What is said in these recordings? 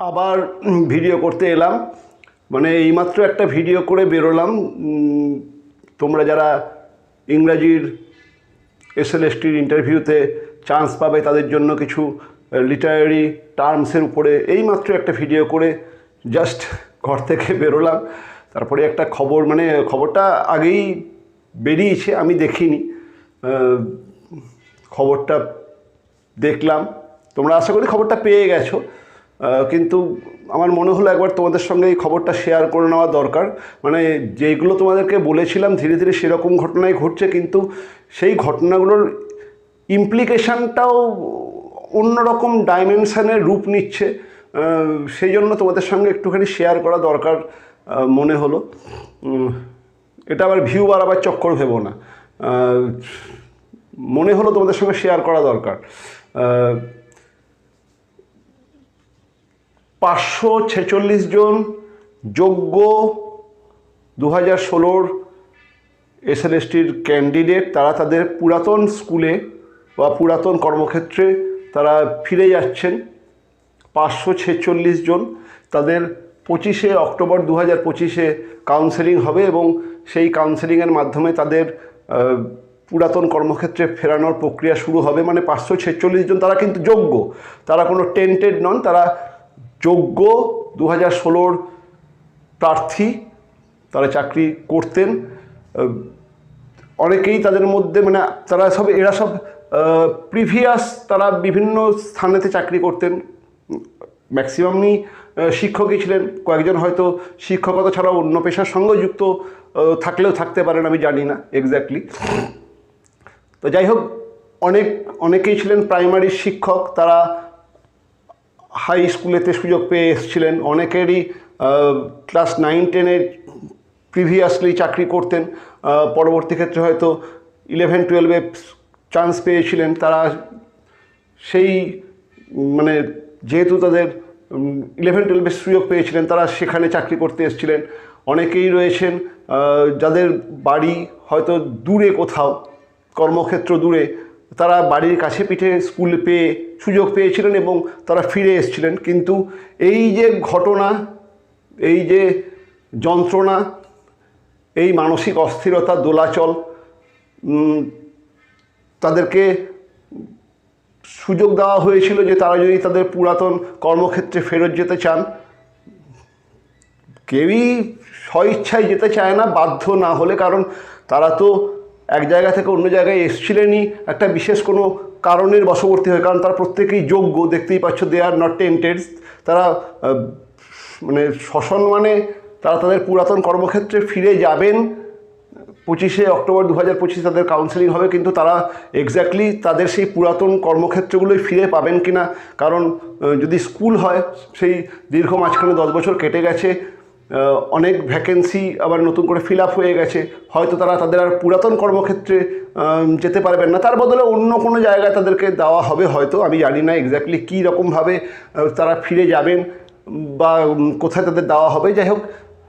আবার ভিডিও করতে এলাম। মানে এইমাত্র একটা ভিডিও করে বেরোলাম। তোমরা যারা ইংরাজির এস এসএলএসটির ইন্টারভিউতে চান্স পাবে, তাদের জন্য কিছু লিটারারি টার্মসের উপরে এইমাত্র একটা ভিডিও করে জাস্ট ঘর থেকে বেরোলাম। তারপরে একটা খবর মানে খবরটা আগেই বেরিয়েছে, আমি দেখিনি। খবরটা দেখলাম। তোমরা আশা করি খবরটা পেয়ে গেছো। কিন্তু আমার মনে হলো একবার তোমাদের সঙ্গে এই খবরটা শেয়ার করে নেওয়া দরকার। মানে যেগুলো তোমাদেরকে বলেছিলাম, ধীরে ধীরে সেরকম ঘটনাই ঘটছে, কিন্তু সেই ঘটনাগুলোর ইমপ্লিকেশানটাও অন্যরকম ডাইমেনশানের রূপ নিচ্ছে। সেই জন্য তোমাদের সঙ্গে একটুখানি শেয়ার করা দরকার মনে হলো। এটা আবার ভিউ বাড়াবার চক্কর ভেবো না। মনে হলো তোমাদের সঙ্গে শেয়ার করা দরকার। পাঁচশো ছেচল্লিশ জন যোগ্য দু হাজার ষোলোর এসএলএসটির ক্যান্ডিডেট, তারা তাদের পুরাতন স্কুলে বা পুরাতন কর্মক্ষেত্রে তারা ফিরে যাচ্ছেন। পাঁচশো ছেচল্লিশ জন। তাদের পঁচিশে অক্টোবর দু হাজার পঁচিশে কাউন্সেলিং হবে এবং সেই কাউন্সেলিংয়ের মাধ্যমে তাদের পুরাতন কর্মক্ষেত্রে ফেরানোর প্রক্রিয়া শুরু হবে। মানে পাঁচশো ছেচল্লিশ জন, তারা কিন্তু যোগ্য। তারা কোনো টেন্টেড নন, তারা যোগ্য দু হাজার ষোলোর প্রার্থী তারা চাকরি করতেন। অনেকেই তাদের মধ্যে মানে তারা সব, এরা সব প্রিভিয়াস তারা বিভিন্ন স্থানেতে চাকরি করতেন। ম্যাক্সিমামই শিক্ষকই ছিলেন। কয়েকজন হয়তো শিক্ষকতা ছাড়াও অন্য পেশার সঙ্গেও যুক্ত থাকলেও থাকতে পারেন, আমি জানি না এক্স্যাক্টলি তো যাই হোক, অনেক, অনেকেই ছিলেন প্রাইমারি শিক্ষক। তারা হাই স্কুলেতে সুযোগ পেয়ে এসেছিলেন। অনেকেরই ক্লাস নাইন টেনের প্রিভিয়াসলি চাকরি করতেন। পরবর্তী ক্ষেত্রে হয়তো ইলেভেন টুয়েলভে চান্স পেয়েছিলেন। তারা সেই মানে যেহেতু তাদের ইলেভেন টুয়েলভে সুযোগ পেয়েছিলেন, তারা সেখানে চাকরি করতে এসেছিলেন। অনেকেই রয়েছেন যাদের বাড়ি হয়তো দূরে কোথাও, কর্মক্ষেত্র দূরে তারা বাড়ির কাছে পিঠে স্কুল পেয়ে সুযোগ পেয়েছিলেন এবং তারা ফিরে এসেছিলেন। কিন্তু এই যে ঘটনা, এই যে যন্ত্রণা, এই মানসিক অস্থিরতা, দোলাচল তাদেরকে সুযোগ দেওয়া হয়েছিল যে তারা যদি তাদের পুরাতন কর্মক্ষেত্রে ফেরত যেতে চান, কেউই স্বইচ্ছায় যেতে চায় না, বাধ্য না হলে, কারণ তারা তো এক জায়গা থেকে অন্য জায়গায় এসছিলেনই একটা বিশেষ কোনো কারণের বশবর্তী হয়ে, কারণ তারা প্রত্যেকেই যোগ্য, দেখতেই পাচ্ছ দে আর নট টেন্টেড তারা মানে শ্বসন মানে তারা তাদের পুরাতন কর্মক্ষেত্রে ফিরে যাবেন। পঁচিশে অক্টোবর দু হাজার পঁচিশে তাদের কাউন্সেলিং হবে, কিন্তু তারা এক্স্যাক্টলি তাদের সেই পুরাতন কর্মক্ষেত্রগুলোই ফিরে পাবেন কি না কারণ যদি স্কুল হয়, সেই দীর্ঘ মাঝখানে দশ বছর কেটে গেছে। অনেক ভ্যাকেন্সি আবার নতুন করে ফিল আপ হয়ে গেছে। হয়তো তারা তাদের আর পুরাতন কর্মক্ষেত্রে যেতে পারবেন না। তার বদলে অন্য কোনো জায়গায় তাদেরকে দেওয়া হবে হয়তো, আমি জানি না এক্স্যাক্টলি কী রকমভাবে তারা ফিরে যাবেন বা কোথায় তাদের দেওয়া হবে। যাই হোক,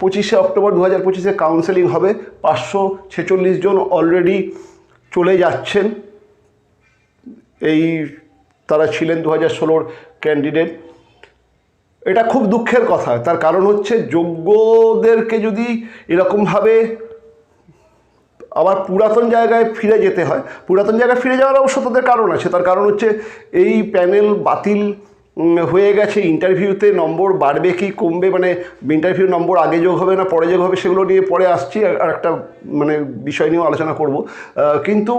পঁচিশে অক্টোবর দু হাজার পঁচিশে কাউন্সেলিং হবে। পাঁচশো ছেচল্লিশ জন অলরেডি চলে যাচ্ছেন। এই তারা ছিলেন দু হাজার ষোলোর ক্যান্ডিডেট এটা খুব দুঃখের কথা। তার কারণ হচ্ছে যোগ্যদেরকে যদি এরকমভাবে আবার পুরাতন জায়গায় ফিরে যেতে হয়, পুরাতন জায়গায় ফিরে যাওয়ার অবশ্য তাদের কারণ আছে। তার কারণ হচ্ছে এই প্যানেল বাতিল হয়ে গেছে, ইন্টারভিউতে নম্বর বাড়বে কি কমবে মানে ইন্টারভিউ নম্বর আগে যোগ হবে না, পরে যোগ হবে, সেগুলো নিয়ে পরে আসছি, আর একটা মানে বিষয় নিয়েও আলোচনা করব। কিন্তু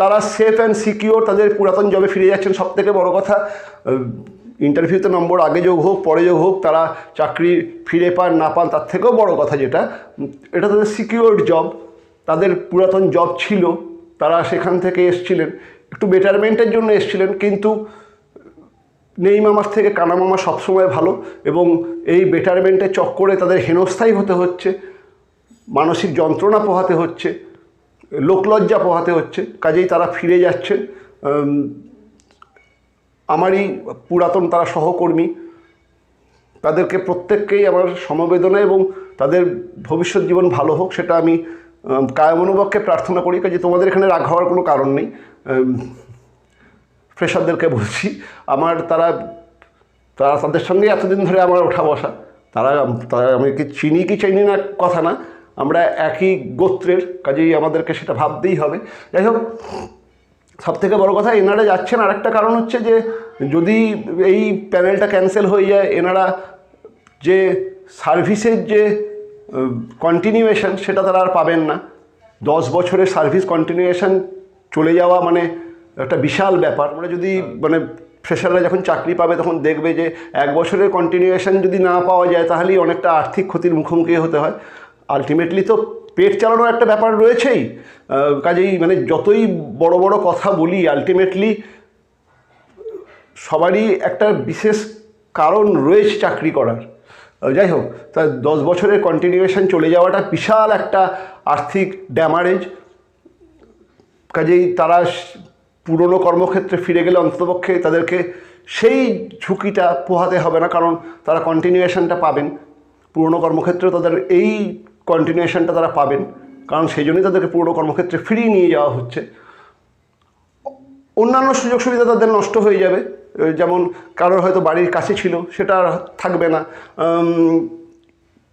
তারা সেফ অ্যান্ড সিকিওর তাদের পুরাতন জবে ফিরে যাচ্ছেন সব থেকে বড় কথা। ইন্টারভিউতে নম্বর আগে যোগ হোক, পরে যোগ হোক, তারা চাকরি ফিরে পান, না পান, তার থেকেও বড় কথা যেটা, এটা তাদের সিকিওরড জব তাদের পুরাতন জব ছিল, তারা সেখান থেকে এসছিলেন, একটু বেটারমেন্টের জন্য এসছিলেন, কিন্তু নেই মামার থেকে, কানা মামা সবসময় ভালো, এবং এই বেটারমেন্টের চক্করে তাদের হেনস্থায়ী হতে হচ্ছে, মানসিক যন্ত্রণা পোহাতে হচ্ছে লোকলজ্জা পোহাতে হচ্ছে, কাজেই তারা ফিরে যাচ্ছেন আমারই পুরাতন তারা সহকর্মী। তাদেরকে প্রত্যেককেই আমার সমবেদনা এবং তাদের ভবিষ্যৎ জীবন ভালো হোক, সেটা আমি কায়মনোবাক্যে প্রার্থনা করি। কাজে তোমাদের এখানে রাগ হওয়ার কোনো কারণ নেই। ফ্রেশারদেরকে বলছি, আমার তারা তারা তাদের সঙ্গে এতদিন ধরে আমার ওঠা বসা। তারা তারা আমি কি চিনি কি চিনি না কথা না। আমরা একই গোত্রের, কাজেই আমাদেরকে সেটা ভাবতেই হবে। যাই হোক সব থেকে বড় কথা, এনারা যাচ্ছেন। আর একটা কারণ হচ্ছে যে, যদি এই প্যানেলটা ক্যান্সেল হয়ে যায়, এনারা যে সার্ভিসের যে কন্টিনিউয়েশন সেটা তারা আর পাবেন না। দশ বছরের সার্ভিস কন্টিনিউয়েশন চলে যাওয়া মানে একটা বিশাল ব্যাপার। মানে যদি মানে ফ্রেশাররা যখন চাকরি পাবে, তখন দেখবে যে, এক বছরের কন্টিনিউয়েশন যদি না পাওয়া যায়, তাহলেই অনেকটা আর্থিক ক্ষতির মুখোমুখি হতে হয়। আলটিমেটলি তো পেট চালানোর একটা ব্যাপার রয়েছেই। কাজেই মানে যতই বড় বড় কথা বলি আলটিমেটলি সবারই একটা বিশেষ কারণ রয়েছে চাকরি করার। যাই হোক, তা দশ বছরের কন্টিনিউয়েশন চলে যাওয়াটা বিশাল একটা আর্থিক ড্যামারেজ কাজেই তারা পুরনো কর্মক্ষেত্রে ফিরে গেলে অন্ততপক্ষে তাদেরকে সেই ঝুঁকিটা পোহাতে হবে না, কারণ তারা কন্টিনিউয়েশনটা পাবেন। পুরনো কর্মক্ষেত্রে তাদের এই কন্টিনিউয়েশনটা তারা পাবেন। কারণ সেই জন্যই তাদেরকে পুরনো কর্মক্ষেত্রে ফিরিয়ে নিয়ে যাওয়া হচ্ছে। অন্যান্য সুযোগ সুবিধা তাদের নষ্ট হয়ে যাবে। যেমন কারোর হয়তো বাড়ির কাছে ছিল, সেটা আর থাকবে না।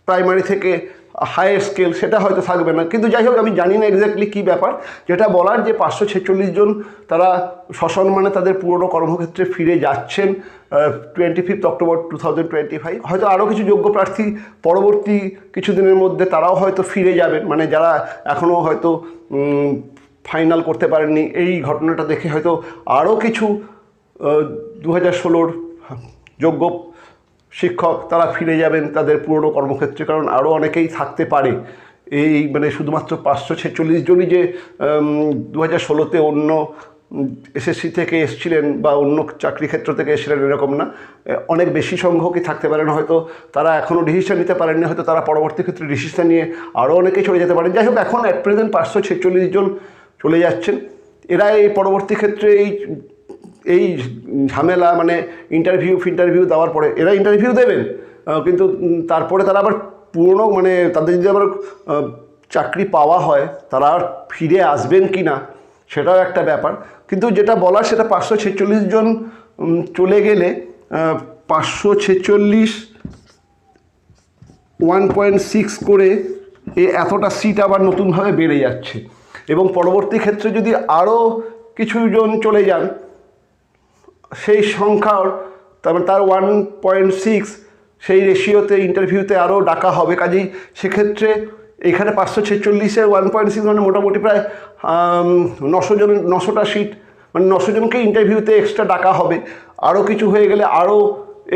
প্রাইমারি থেকে হায়ার স্কেল সেটা হয়তো থাকবে না। কিন্তু যাই হোক, আমি জানি না এক্স্যাক্টলি কী ব্যাপার। যেটা বলার যে পাঁচশো ছেচল্লিশ জন তারা সসম্মানে তাদের পুরনো কর্মক্ষেত্রে ফিরে যাচ্ছেন twenty fifth October two thousand twenty five হয়তো আরও কিছু যোগ্য প্রার্থী পরবর্তী কিছুদিনের মধ্যে তারাও হয়তো ফিরে যাবেন। মানে যারা এখনও হয়তো ফাইনাল করতে পারেননি, এই ঘটনাটা দেখে হয়তো আরও কিছু দু হাজার ষোলোর যোগ্য শিক্ষক, তারা ফিরে যাবেন তাদের পুরনো কর্মক্ষেত্রে। কারণ আরও অনেকেই থাকতে পারে। এই মানে শুধুমাত্র পাঁচশো ছেচল্লিশ জনই যে দু হাজার ষোলোতে অন্য এসএসসি থেকে এসছিলেন বা অন্য চাকরি ক্ষেত্র থেকে এসেছিলেন এরকম না। অনেক বেশি সংখ্যকই থাকতে পারেন। হয়তো তারা এখনও ডিসিশন নিতে পারেননি, হয়তো তারা পরবর্তী ক্ষেত্রে ডিসিশন নিয়ে আরও অনেকেই চলে যেতে পারেন। যাই হোক এখন অ্যাট প্রেজেন্ট পাঁচশো ছেচল্লিশ জন চলে যাচ্ছেন। এরা এই পরবর্তী ক্ষেত্রে এই এই ঝামেলা মানে ইন্টারভিউ ফিন্টারভিউ দেওয়ার পরে, এরা ইন্টারভিউ দেবেন কিন্তু তারপরে তারা আবার পুরনো মানে তাদের যদি আবার চাকরি পাওয়া হয়, তারা আর ফিরে আসবেন কি না সেটাও একটা ব্যাপার। কিন্তু যেটা বলার, সেটা পাঁচশো ছেচল্লিশ জন চলে গেলে পাঁচশো ছেচল্লিশ ওয়ান পয়েন্ট সিক্স করে এ এতটা সিট আবার নতুনভাবে বেড়ে যাচ্ছে। এবং পরবর্তী ক্ষেত্রে যদি আরও কিছুজন চলে যান সেই সংখ্যার তারপর তার ওয়ান পয়েন্ট সিক্স সেই রেশিওতে ইন্টারভিউতে আরও ডাকা হবে। কাজেই সেক্ষেত্রে এখানে পাঁচশো ছেচল্লিশের ওয়ান পয়েন্ট সিক্স মানে মোটামুটি প্রায় নশো জন, নশোটা সিট মানে নশো জনকে ইন্টারভিউতে এক্সট্রা ডাকা হবে। আরও কিছু হয়ে গেলে আরও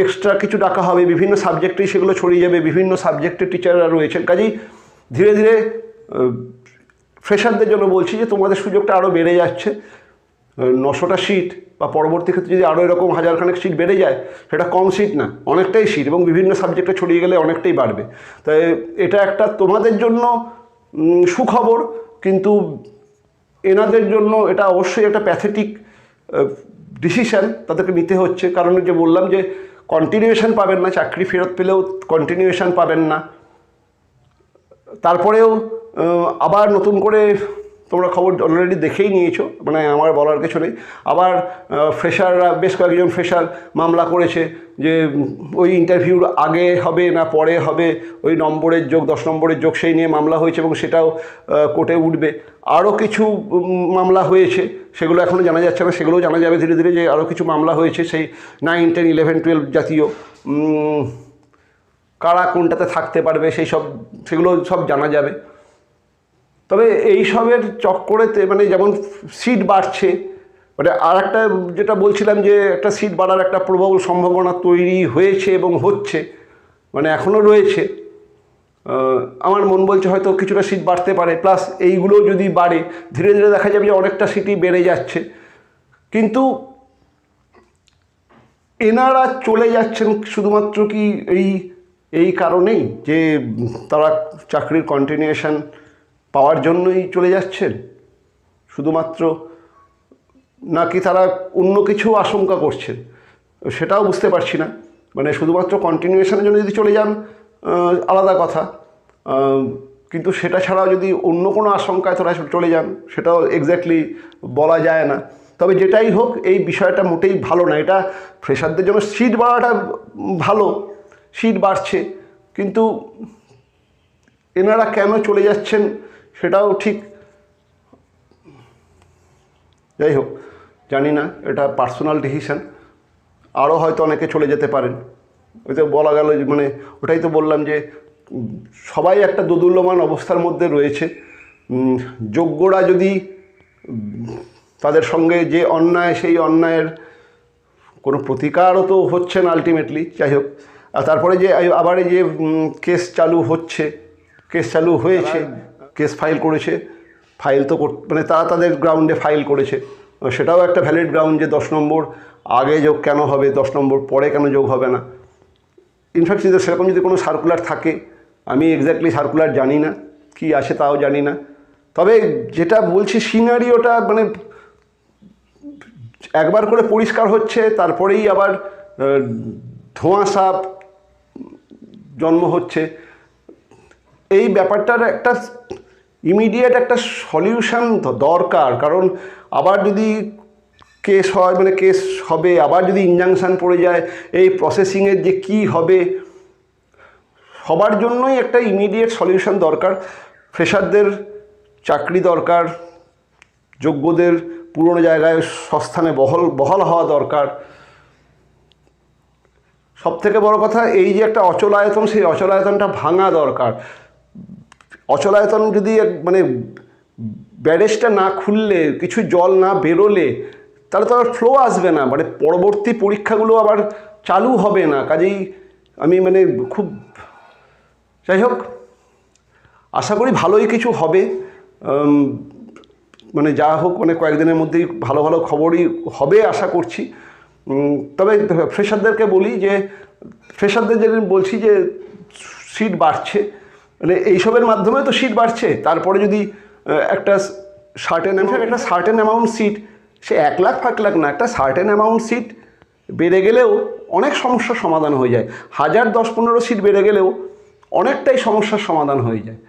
এক্সট্রা কিছু ডাকা হবে। বিভিন্ন সাবজেক্টেই সেগুলো ছড়িয়ে যাবে। বিভিন্ন সাবজেক্টের টিচাররা রয়েছেন। কাজেই ধীরে ধীরে ফ্রেশারদের জন্য বলছি যে তোমাদের সুযোগটা আরও বেড়ে যাচ্ছে। নশোটা সিট বা পরবর্তী ক্ষেত্রে যদি আরও এরকম হাজারখানেক সিট বেড়ে যায়, সেটা কম সিট না, অনেকটাই সিট এবং বিভিন্ন সাবজেক্টে ছড়িয়ে গেলে অনেকটাই বাড়বে। তাই এটা একটা তোমাদের জন্য সুখবর, কিন্তু এনাদের জন্য এটা অবশ্যই একটা প্যাথেটিক ডিসিশান তাদেরকে নিতে হচ্ছে। কারণ যে বললাম যে কন্টিনিউয়েশান পাবেন না, চাকরি ফেরত পেলেও কন্টিনিউয়েশান পাবেন না। তারপরেও আবার নতুন করে তোমরা খবর অলরেডি দেখেই নিয়েছো মানে আমার বলার কিছু নেই। আবার ফ্রেশাররা বেশ কয়েকজন ফ্রেশার মামলা করেছে যে, ওই ইন্টারভিউর আগে হবে না পরে হবে, ওই নম্বরের যোগ, দশ নম্বরের যোগ সেই নিয়ে মামলা হয়েছে এবং সেটাও কোর্টে উঠবে। আরও কিছু মামলা হয়েছে, সেগুলো এখনও জানা যাচ্ছে না, সেগুলোও জানা যাবে ধীরে ধীরে যে আরও কিছু মামলা হয়েছে সেই নাইন টেন ইলেভেন টুয়েলভ জাতীয় কারা কোনটাতে থাকতে পারবে সেই সব, সেগুলো সব জানা যাবে। তবে এই সবের চক্করেতে মানে যেমন সিট বাড়ছে মানে আর একটা যেটা বলছিলাম যে একটা সিট বাড়ার একটা প্রবল সম্ভাবনা তৈরি হয়েছে এবং হচ্ছে মানে এখনও রয়েছে। আমার মন বলছে হয়তো কিছুটা সিট বাড়তে পারে প্লাস এইগুলো যদি বাড়ে, ধীরে ধীরে দেখা যাবে যে অনেকটা সিটই বেড়ে যাচ্ছে। কিন্তু এনারা চলে যাচ্ছেন শুধুমাত্র কি এই এই কারণেই যে তারা চাকরির কন্টিনিউয়েশন পাওয়ার জন্যই চলে যাচ্ছেন? শুধুমাত্র নাকি তারা অন্য কিছু আশঙ্কা করছেন? সেটাও বুঝতে পারছি না। মানে শুধুমাত্র কন্টিনিউয়েশনের জন্য যদি চলে যান আলাদা কথা। কিন্তু সেটা ছাড়াও যদি অন্য কোনো আশঙ্কায় তারা চলে যান, সেটাও এক্স্যাক্টলি বলা যায় না। তবে যেটাই হোক, এই বিষয়টা মোটেই ভালো না। এটা ফ্রেশারদের জন্য সিট বাড়াটা ভালো সিট বাড়ছে। কিন্তু এনারা কেন চলে যাচ্ছেন সেটাও ঠিক। যাই হোক, জানি না, এটা পার্সোনাল ডিসিশন আরও হয়তো অনেকে চলে যেতে পারেন। ওই তো বলা গেল মানে ওটাই তো বললাম যে, সবাই একটা দোদুল্যমান অবস্থার মধ্যে রয়েছে। যোগ্যরা যদি তাদের সঙ্গে যে অন্যায়, সেই অন্যায়ের কোনো প্রতিকারও তো হচ্ছে না আলটিমেটলি যাই হোক। তারপরে যে, আবার যে কেস চালু হচ্ছে কেস চালু হয়েছে কেস ফাইল করেছে ফাইল তো মানে তারা তাদের গ্রাউন্ডে ফাইল করেছে। সেটাও একটা ভ্যালিড গ্রাউন্ড যে দশ নম্বর আগে যোগ কেন হবে দশ নম্বর পরে কেন যোগ হবে না। ইনফ্যাক্ট যদি সেরকম যদি কোনো সার্কুলার থাকে আমি এক্স্যাক্টলি সার্কুলার জানি না কি আছে তাও জানি না। তবে যেটা বলছি সিনারিওটা মানে একবার করে পরিষ্কার হচ্ছে তারপরেই আবার আহ, ধোঁয়াশা জন্ম হচ্ছে। এই ব্যাপারটার একটা ইমিডিয়েট একটা সলিউশন দরকার, কারণ আবার যদি কেস হয় মানে কেস হবে, আবার যদি ইনজাংশন পড়ে যায়, এই প্রসেসিংয়ের যে কি হবে, সবার জন্যই একটা ইমিডিয়েট সলিউশন দরকার। ফ্রেশারদের চাকরি দরকার, যোগ্যদের পুরনো জায়গায় সস্থানে বহল, বহাল হওয়া দরকার। সব থেকে বড় কথা, এই যে একটা অচলায়তন, সেই অচলায়তনটা ভাঙা দরকার। অচলায়তন যদি মানে ব্যারেজটা না খুললে, কিছু জল না বেরোলে, তাহলে তো আর ফ্লো আসবে না। মানে পরবর্তী পরীক্ষাগুলো আবার চালু হবে না। কাজেই আমি মানে খুব যাই হোক, আশা করি ভালোই কিছু হবে। মানে যা হোক মানে কয়েকদিনের মধ্যেই ভালো ভালো খবরই হবে আশা করছি। তবে ফ্রেশারদেরকে বলি যে, ফ্রেশারদের যেদিন বলছি যে সিট বাড়ছে। মানে এইসবের মাধ্যমে তো সিট বাড়ছে। তারপরে যদি একটা সার্টেন একটা সার্টেন অ্যামাউন্ট সিট সে এক লাখ ফাঁক লাখ না একটা সার্টেন অ্যামাউন্ট সিট বেড়ে গেলেও অনেক সমস্যার সমাধান হয়ে যায়। হাজার দশ পনেরো সিট বেড়ে গেলেও অনেকটাই সমস্যার সমাধান হয়ে যায়।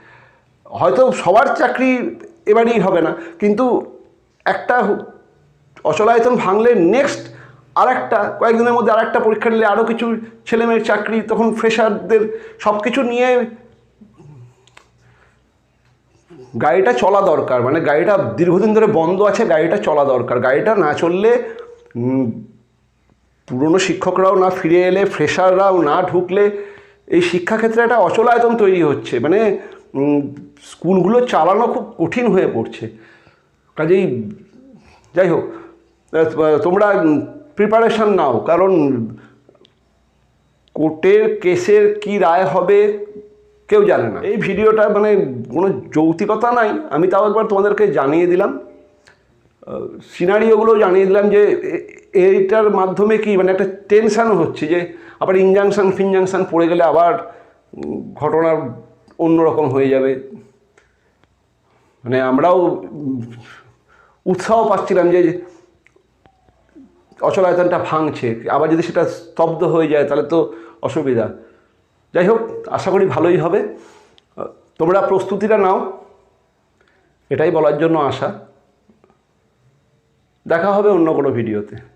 হয়তো সবার চাকরি এবারেই হবে না কিন্তু একটা অচলায়তন ভাঙলে নেক্সট আর একটা কয়েকদিনের মধ্যে আর একটা পরীক্ষা নিলে আরও কিছু ছেলেমেয়ের চাকরি তখন ফ্রেশারদের সব কিছু নিয়ে গাড়িটা চলা দরকার মানে গাড়িটা দীর্ঘদিন ধরে বন্ধ আছে, গাড়িটা চলা দরকার। গাড়িটা না চললে পুরনো শিক্ষকরাও না ফিরে এলে, ফ্রেশাররাও না ঢুকলে, এই শিক্ষাক্ষেত্রে একটা অচলায়তন তৈরি হচ্ছে। মানে স্কুলগুলো চালানো খুব কঠিন হয়ে পড়ছে। কাজেই, যাই হোক তোমরা প্রিপারেশান নাও, কারণ কোর্টের কেসের কি রায় হবে কেউ জানে না। এই ভিডিওটা মানে কোনো যৌক্তিকতা নাই। আমি তাও একবার তোমাদেরকে জানিয়ে দিলাম। সিনারিওগুলো জানিয়ে দিলাম যে এইটার মাধ্যমে কি মানে একটা টেনশান হচ্ছে যে আবার ইনজাংশন ফিনজাংশন পড়ে গেলে আবার উম, ঘটনা অন্যরকম হয়ে যাবে। মানে আমরাও উৎসাহ পাচ্ছিলাম যে অচলায়তনটা ভাঙছে। আবার যদি সেটা স্তব্ধ হয়ে যায় তাহলে তো অসুবিধা। যাই হোক, আশা করি ভালোই হবে। তোমরা প্রস্তুতিটা নাও। এটাই বলার জন্য আশা। দেখা হবে অন্য কোনো ভিডিওতে।